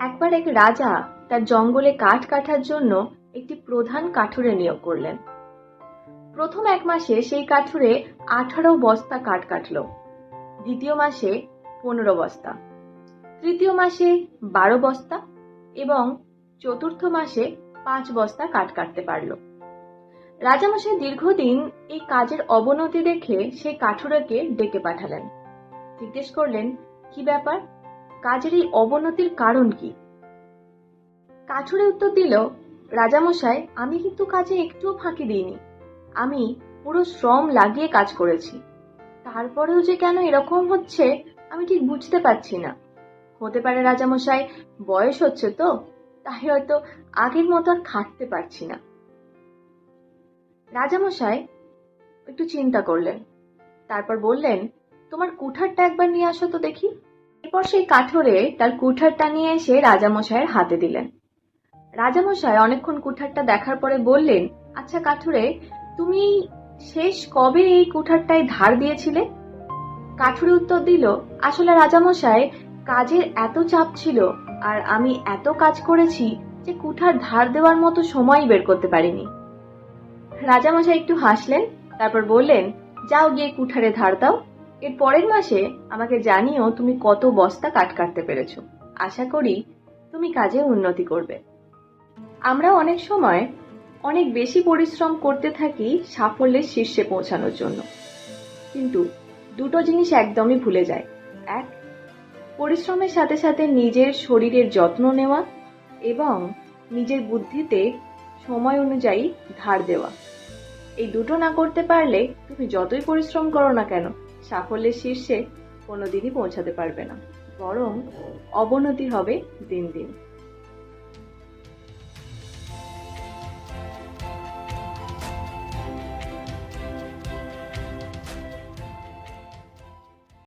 একবার এক রাজা তার জঙ্গলে কাঠ কাটার জন্য একটি প্রধান কাঠুরে নিয়োগ করলেন। প্রথম এক মাসে সেই কাঠুরে আঠারো বস্তা কাঠ কাটলো। দ্বিতীয় মাসে পনেরো বস্তা। তৃতীয় মাসে বারো বস্তা এবং চতুর্থ মাসে পাঁচ বস্তা কাঠ কাটতে পারল। রাজামশাই দীর্ঘদিন এই কাজের অবনতি দেখে সেই কাঠুরেকে ডেকে পাঠালেন। জিজ্ঞেস করলেন, কি ব্যাপার? কাজের এই অবনতির কারণ কি? কাঠুরে উত্তর দিল, রাজামশাই, আমি কিন্তু কাজে একটুও ফাঁকি দিইনি। আমি পুরো শ্রম লাগিয়ে কাজ করেছি। তারপরেও যে কেন এরকম হচ্ছে, আমি ঠিক বুঝতে পারছি না। হতে পারে রাজামশাই, বয়স হচ্ছে তো, তাই হয়তো আগের মতো আর খাটতে পারছি না। রাজামশাই একটু চিন্তা করলেন, তারপর বললেন, তোমার কুঠারটা একবার নিয়ে আসো তো দেখি। এরপর সেই কাঠরে তার কুঠারটা নিয়ে এসে রাজামশাইয়ের হাতে দিলেন। রাজামশাই অনেকক্ষণ কুঠারটা দেখার পরে বললেন আচ্ছা কাঠুরে, তুমি শেষ কবে এই কুঠারটায় ধার দিয়েছিলে? কাঠুরে উত্তর দিল, আসলে রাজামশাই, কাজের এত চাপ ছিল আর আমি এত কাজ করেছি যে কুঠার ধার দেওয়ার মতো সময়ই বের করতে পারিনি। রাজামশাই একটু হাসলেন, তারপর বললেন, যাও গিয়ে কুঠারে ধার দাও। এর পরের মাসে আমাকে জানিও তুমি কত বস্তা কাট কাটতে পেরেছ। আশা করি তুমি কাজে উন্নতি করবে। আমরা অনেক সময় অনেক বেশি পরিশ্রম করতে থাকি সাফল্যের শীর্ষে পৌঁছানোর জন্য। কিন্তু দুটো জিনিস একদমই ভুলে যায়। এক, পরিশ্রমের সাথে সাথে নিজের শরীরের যত্ন নেওয়া এবং নিজের বুদ্ধিতে সময় অনুযায়ী ধার দেওয়া। এই দুটো না করতে পারলে তুমি যতই পরিশ্রম করো না কেন সাফল্যের শীর্ষে কোনোদিনই পৌঁছাতে পারবে না। বরং অবনতি হবে দিন দিন।